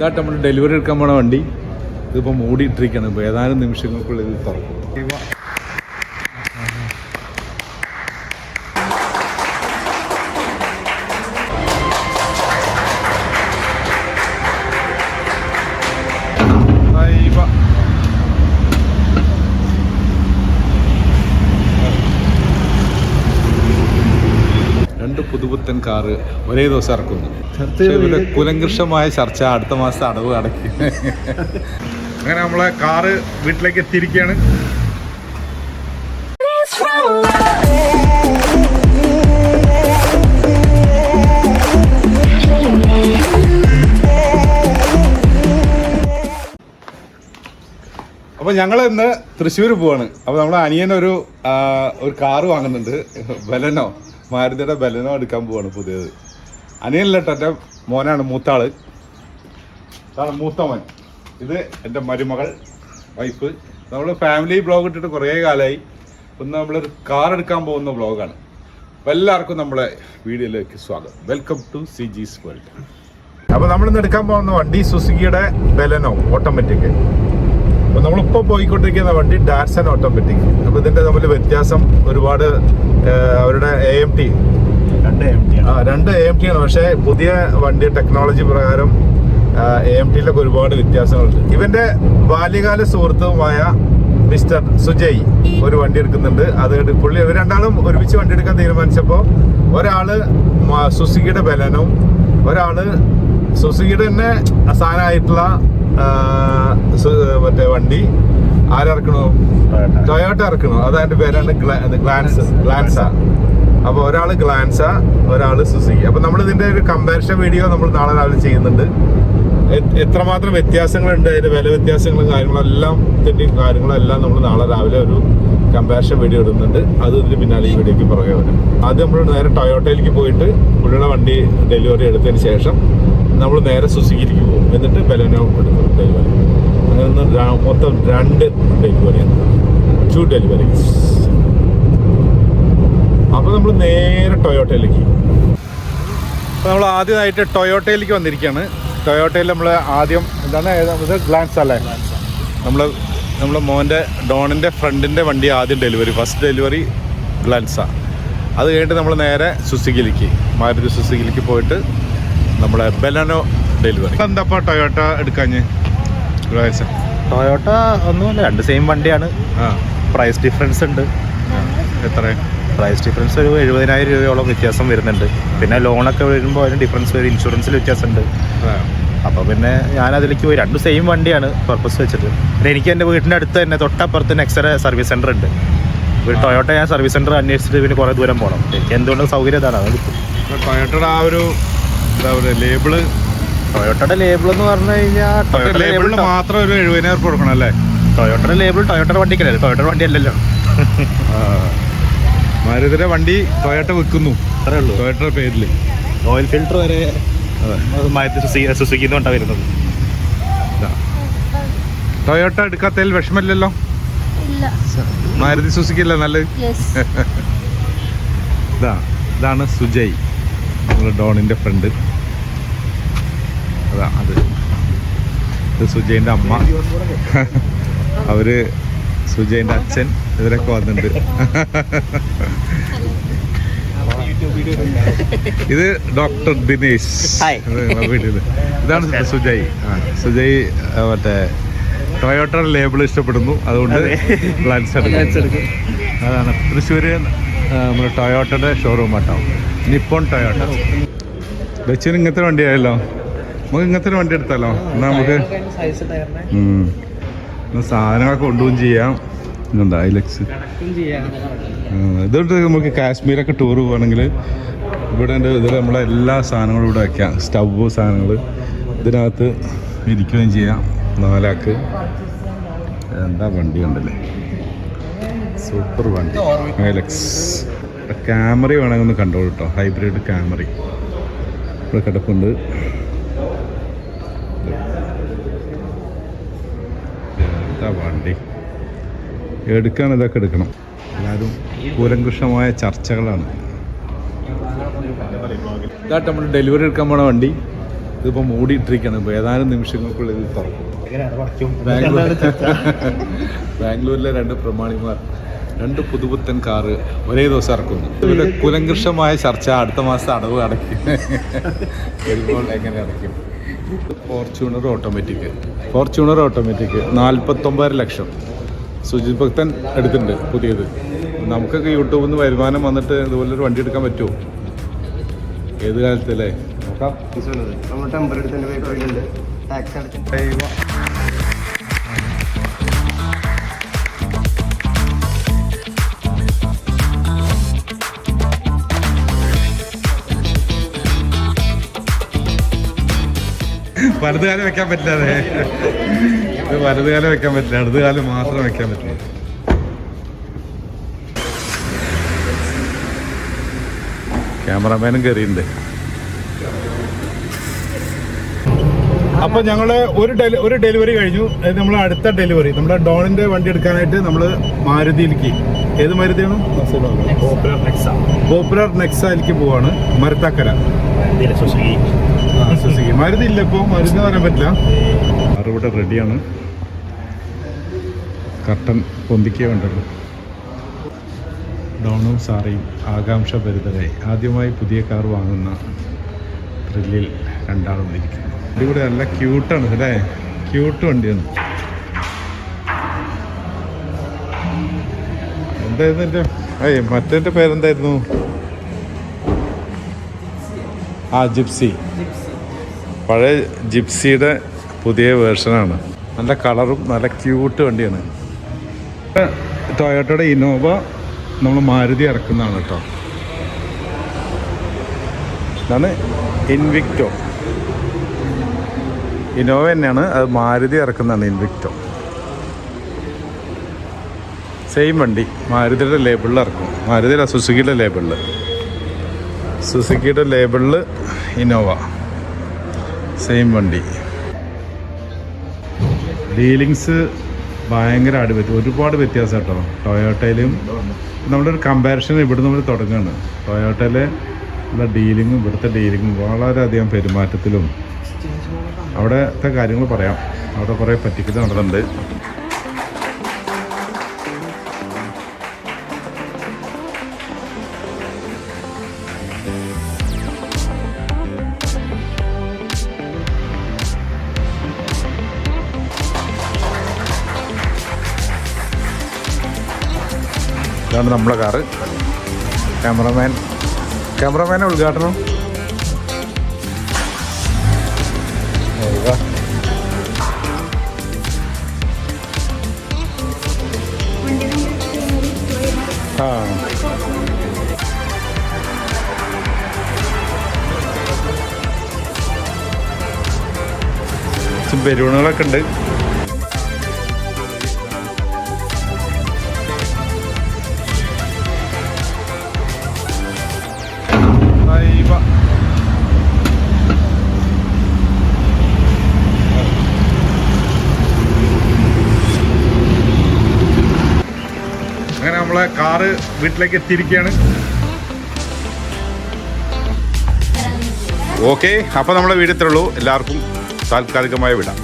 ഇതായിട്ട് നമ്മൾ ഡെലിവറി എടുക്കാൻ പോണ വണ്ടി. ഇതിപ്പോൾ മൂടിയിട്ടിരിക്കുകയാണ് ഇപ്പോൾ ഏതാനും നിമിഷങ്ങൾക്കുള്ളിൽ തുറക്കും. പുതുപുത്തൻ കാറ് ഒരേ ദിവസം ഇറക്കുന്നു. ഇവരുടെ കുലങ്കൃഷമായ ചർച്ച അടുത്ത മാസം അടവ് അടക്കി. അങ്ങനെ നമ്മളെ കാറ് വീട്ടിലേക്ക് എത്തിയിരിക്കുകയാണ്. അപ്പൊ ഞങ്ങൾ ഇന്ന് തൃശ്ശൂർ പോവാണ്. അപ്പൊ നമ്മളെ അനിയനൊരു ഒരു ഒരു കാറ് വാങ്ങുന്നുണ്ട്. ബലനോ? മാരുതിയുടെ ബലനോ എടുക്കാൻ പോവാണ് പുതിയത്. അനിയനല്ല കേട്ടോ എന്റെ മോനാണ് മൂത്താൾ. മൂത്ത മോൻ. ഇത് എന്റെ മരുമകൾ വൈഫ്. നമ്മൾ ഫാമിലി ബ്ലോഗ് ഇട്ടിട്ട് കുറേ കാലമായി ഒന്ന് നമ്മളൊരു കാർ എടുക്കാൻ പോകുന്ന ബ്ലോഗാണ് അപ്പോൾ എല്ലാവർക്കും നമ്മളെ വീഡിയോയിലേക്ക് സ്വാഗതം. Welcome to C G's world അപ്പോൾ നമ്മളിന്ന് എടുക്കാൻ പോകുന്ന വണ്ടി സുസുക്കിയുടെ ബെലനോ ഓട്ടോമാറ്റിക് അപ്പോൾ നമ്മളിപ്പോൾ പോയിക്കൊണ്ടിരിക്കുന്ന വണ്ടി ഡാറ്റ്സൺ ഓട്ടോമാറ്റിക് അപ്പോൾ ഇതിന്റെ തമ്മിൽ വ്യത്യാസം ഒരുപാട് അവരുടെ എ എം ടി രണ്ട് എം ടി ആ രണ്ട് എ എം ടി ആണ്. പക്ഷേ പുതിയ വണ്ടി ടെക്നോളജി പ്രകാരം എ എം ടിയിലൊക്കെ ഒരുപാട് വ്യത്യാസങ്ങളുണ്ട്. ഇവന്റെ ബാല്യകാല സുഹൃത്തുമായ മിസ്റ്റർ സുജയ് ഒരു വണ്ടി എടുക്കുന്നുണ്ട്. അത് പുള്ളി ഇവർ രണ്ടാളും ഒരുമിച്ച് വണ്ടി എടുക്കാൻ തീരുമാനിച്ചപ്പോൾ ഒരാൾ സുസുഖിയുടെ സുസുക്കിയുടെ ബലനും ഒരാൾ സുസുക്കിയുടെ തന്നെ സാധനമായിട്ടുള്ള സു- മറ്റേ വണ്ടി ആരിറക്കണു? ടൊയോട്ട. ഇറക്കണു? അത് അതിന്റെ പേരാണ് ഗ്ലാൻസ് ഗ്ലാൻസ. അപ്പൊ ഒരാൾ ഗ്ലാൻസ ഒരാൾ സുസുക്കി. അപ്പൊ നമ്മൾ ഇതിന്റെ ഒരു കമ്പാരിഷൻ വീഡിയോ നമ്മൾ നാളെ രാവിലെ ചെയ്യുന്നുണ്ട്. എത്രമാത്രം വ്യത്യാസങ്ങളുണ്ട് അതിന്റെ വില വ്യത്യാസങ്ങളും കാര്യങ്ങളെല്ലാം ഇതിന്റെ കാര്യങ്ങളെല്ലാം നമ്മൾ നാളെ രാവിലെ ഒരു കമ്പാരിഷൻ വീഡിയോ ഇടുന്നുണ്ട്. അത് ഇതിന് പിന്നാലെ ഈ വീഡിയോക്ക് പുറകെ വരും. ആദ്യം നമ്മൾ നേരെ ടൊയോട്ടയിലേക്ക് പോയിട്ട് പുള്ളിയുടെ വണ്ടി ഡെലിവറി എടുത്തതിന് ശേഷം നമ്മൾ നേരെ സുസുക്കിയിലേക്ക് പോകും. എന്നിട്ട് ബലനോ എടുക്കും ഡെലിവറി അങ്ങനെ മൊത്തം രണ്ട് ഡെലിവറിയാണ് ടു ഡെലിവറീസ് അപ്പോൾ നമ്മൾ നേരെ ടൊയോട്ടയിലേക്ക്. അപ്പോൾ നമ്മൾ ആദ്യമായിട്ട് ടൊയോട്ടയിലേക്ക് വന്നിരിക്കുകയാണ് ടൊയോട്ടയിൽ നമ്മൾ ആദ്യം എന്താണ്? ഏതാണ്ട് ഗ്ലാൻസ് അല്ലേ? നമ്മൾ നമ്മൾ മോന്റെ ഡോണിന്റെ ഫ്രണ്ടിന്റെ വണ്ടി ആദ്യം ഡെലിവറി ഫസ്റ്റ് ഡെലിവറി ഗ്ലാൻസ അത് കഴിഞ്ഞിട്ട് നമ്മൾ നേരെ സുസുക്കിയിലേക്ക് മാരുതി സുസുക്കിയിലേക്ക് പോയിട്ട് നമ്മളെ ബെലനോ ഡെലിവറി എന്താ ടൊയോട്ട എടുക്കാഞ്ഞ്? ടൊയോട്ട ഒന്നുമില്ല രണ്ട് സെയിം വണ്ടിയാണ്. പ്രൈസ് ഡിഫറൻസ് ഉണ്ട്. എത്ര പ്രൈസ് ഡിഫറൻസ് ഒരു എഴുപതിനായിരം രൂപയോളം വ്യത്യാസം വരുന്നുണ്ട്. പിന്നെ ലോണൊക്കെ വരുമ്പോൾ അതിന് ഡിഫറൻസ് വരും ഇൻഷുറൻസിൽ വ്യത്യാസമുണ്ട്. ഉണ്ട് അപ്പോൾ പിന്നെ ഞാൻ അതിലേക്ക് പോയി. രണ്ടും സെയിം വണ്ടിയാണ് പർപ്പസ് വെച്ചത്. പിന്നെ എനിക്ക് എന്റെ വീടിന്റെ അടുത്ത് തന്നെ തൊട്ടപ്പുറത്ത് നെക്സറ സർവീസ് സെന്റർ ഉണ്ട്. ഒരു ടൊയോട്ട ഞാൻ സർവീസ് സെന്റർ അന്വേഷിച്ചിട്ട് പിന്നെ കുറേ ദൂരം പോകണം എനിക്ക് എന്തുകൊണ്ട് സൗകര്യം ഇതാണ്. ടൊയോട്ടയുടെ ആ ഒരു എന്താ പറയുക ലേബിൾ ടൊയോട്ടയുടെ ലേബിൾ എന്ന് പറഞ്ഞു കഴിഞ്ഞാൽ ടൊയോട്ട ലേബിളിന് ലേബിൾ മാത്രം ഒരു എഴുപതിനായിരം ഉറപ്പ് കൊടുക്കണം അല്ലേ? ടൊയോട്ടയുടെ ലേബിൾ ടൊയോട്ടയുടെ വണ്ടിക്കല്ലേ? ടൊയോട്ടയുടെ വണ്ടി അല്ലല്ലോ. മാരുതിയുടെ വണ്ടി ടൊയോട്ട വെക്കുന്നു അത്രേ ഉള്ളൂ. ടൊയോട്ടയുടെ പേരിൽ ഓയിൽ ഫിൽറ്റർ വരെ മാറ്റി സുസുക്കി കൊണ്ടാണ് വരുന്നത്. ടൊയോട്ട എടുക്കാത്തതിൽ വിഷമമില്ലല്ലോ? ഇല്ല. മാരുതി സുസുക്കി അല്ലേ നല്ലത്? ഇതാണ് സുജയ്. നമ്മുടെ ഡോണിന്റെ ഫ്രണ്ട് അതാ അത്. ഇത് സുജയന്റെ അമ്മ. അവർ സുജയന്റെ അച്ഛൻ ഇവരൊക്കെ വന്നിട്ടുണ്ട്. ഇത് ഡോക്ടർ ദിനേശ്. വീട്ടിൽ. ഇതാണ് സുജയ്. സുജയ് മറ്റേ ടൊയോട്ടോ ലേബിൾ ഇഷ്ടപ്പെടുന്നു. അതുകൊണ്ട് അതെ. ഗ്ലാൻസ് എടുക്കും അതാണ്. തൃശ്ശൂര് നമ്മുടെ ടൊയോട്ടയുടെ ഷോറൂം ആട്ടോ. Nippon Toyota. ബച്ചിന് ഇങ്ങനത്തെ വണ്ടിയായല്ലോ നമുക്ക് ഇങ്ങനത്തെ ഒരു വണ്ടി എടുത്താലോ? എന്നാ നമുക്ക് സാധനങ്ങളൊക്കെ കൊണ്ടുപോകും ചെയ്യാം. ഇതെന്താ ഐലക്സ് ഇതുകൊണ്ട് നമുക്ക് കാശ്മീരൊക്കെ ടൂർ പോകുകയാണെങ്കിൽ ഇവിടെ ഉണ്ട് ഇതിൽ നമ്മളെ എല്ലാ സാധനങ്ങളും ഇവിടെ വയ്ക്കാം സ്റ്റവ് സാധനങ്ങൾ ഇതിനകത്ത് ഇരിക്കുകയും ചെയ്യാം. നാലാക്ക്. എന്താ വണ്ടി ഉണ്ടല്ലേ സൂപ്പർ വണ്ടി. ഐലക്സ് ക്യാമറ വേണമെങ്കിൽ ഒന്ന് കണ്ടോളൂ കേട്ടോ ഹൈബ്രിഡ് ക്യാമറ ഇവിടെ കിടപ്പുണ്ട്. എന്താ വണ്ടി. എടുക്കാൻ ഇതൊക്കെ എടുക്കണം. എല്ലാവരും കൂലങ്കൃഷമായ ചർച്ചകളാണ്. ഇതായിട്ട് നമ്മൾ ഡെലിവറി എടുക്കാൻ പോണ വണ്ടി. ഇതിപ്പോൾ മൂടിയിട്ടിരിക്കുകയാണ്. ഇപ്പോൾ ഏതാനും നിമിഷങ്ങൾക്കുള്ളിൽ ഇത് തുറക്കും. ബാംഗ്ലൂരിലെ രണ്ട് പ്രമാണിമാർ. രണ്ട് പുതുപുത്തൻ കാറ് ഒരേ ദിവസം ഇറക്കുന്നു. ഇവരുടെ കുലങ്കൃഷമായ ചർച്ച അടുത്ത മാസം അടവ് അടയ്ക്കും. എങ്ങനെ അടയ്ക്കും? Fortuner automatic. ഫോർച്യൂണർ ഓട്ടോമാറ്റിക് നാൽപ്പത്തൊമ്പത് ലക്ഷം. സുജിത് ഭക്തൻ എടുത്തിട്ടുണ്ട് പുതിയത്. നമുക്കൊക്കെ യൂട്യൂബിൽ നിന്ന് വരുമാനം വന്നിട്ട് ഇതുപോലൊരു വണ്ടി എടുക്കാൻ പറ്റുമോ? ഏത് കാലത്തല്ലേ? നോക്കാം. ടെമ്പർ എടുത്തിട്ടുണ്ട് ടാക്സ് ടാക്സ് അടച്ചിട്ട് വലതുകാലം വെക്കാൻ പറ്റില്ലാതെ ഇത് വലതുകാലം വെക്കാൻ പറ്റില്ല ഇടതുകാലം മാത്രം വെക്കാൻ പറ്റില്ല. ക്യാമറമാനും കയറിയിട്ടുണ്ട് അപ്പൊ ഞങ്ങൾ ഒരു ഡെലി ഒരു ഡെലിവറി കഴിഞ്ഞു. അതായത് നമ്മൾ അടുത്ത ഡെലിവറി നമ്മുടെ ഡോണിന്റെ വണ്ടി എടുക്കാനായിട്ട് നമ്മൾ മാരുതിയിലേക്ക്. ഏത് മാരുതിയാണ്? പോപ്പുലർ നെക്സ പോപ്പുലർ നെക്സയിലേക്ക് പോവാണ്. മരത്താക്കര. ഇതിലെ മരുന്ന് ഇല്ല ഇപ്പോൾ മരുന്ന് പറയാൻ പറ്റില്ല. ഇവിടെ റെഡിയാണ്. കട്ടൻ പൊന്തിക്കേ വേണ്ടല്ലോ ഡോണും സാറയും ആകാംക്ഷ ഭരിതരായി. ആദ്യമായി പുതിയ കാർ വാങ്ങുന്ന ത്രില്ലിൽ രണ്ടാളും ഇരിക്കുന്നു. കൂടെ നല്ല ക്യൂട്ടാണ് അല്ലേ? ക്യൂട്ട് വണ്ടിയാണ്. എന്തായിരുന്നു എന്റെ? ഏയ് മറ്റേ പേരെന്തായിരുന്നു? ആ ജിപ്സി. ജിപ്സി. പഴയ ജിപ്സിയുടെ പുതിയ വേർഷനാണ്. നല്ല കളറും നല്ല ക്യൂട്ട് വണ്ടിയാണ്. ടൊയോട്ടയുടെ ഇന്നോവ നമ്മൾ മാരുതി ഇറക്കുന്നതാണ് കേട്ടോ. ഇതാണ് ഇൻവിക്റ്റോ. ഇന്നോവ തന്നെയാണ് അത് മാരുതി ഇറക്കുന്നതാണ് ഇൻവിക്റ്റോ. സെയിം വണ്ടി മാരുതിയുടെ ലേബിളിൽ ഇറക്കും. മാരുതിയുടെ സുസുക്കിയുടെ ലേബിളിൽ സുസുക്കിയുടെ ലേബിളിൽ ഇന്നോവ. സെയിം വണ്ടി. ഡീലിങ്സ് ഭയങ്കര അടിപൊളി ഒരുപാട് വ്യത്യാസം കേട്ടോ. ടൊയോട്ടയിലും നമ്മുടെ ഒരു കമ്പാരിസൺ ഇവിടെ നമ്മൾ തുടങ്ങുകയാണ് ടൊയോട്ടയിലെ ഉള്ള ഡീലിങ്ങും ഇവിടുത്തെ ഡീലിങ്ങും വളരെയധികം പെരുമാറ്റത്തിലും അവിടുത്തെ കാര്യങ്ങൾ പറയാം. അവിടെ കുറേ പറ്റിക്കൽ നടന്നിട്ടുണ്ട്. ഇതാണ് നമ്മളെ കാറ്. ക്യാമറമാൻ. ക്യാമറമാനെ ഉദ്ഘാടനം. ആ. ബലൂണുകളൊക്കെ ഉണ്ട്. നമ്മളെ കാറ് വീട്ടിലേക്ക് എത്തിയിരിക്കുകയാണ്. ഓക്കെ അപ്പോൾ നമ്മളെ വീട് ഇത്രേ ഉള്ളൂ. എല്ലാവർക്കും താൽക്കാലികമായ വിടാം.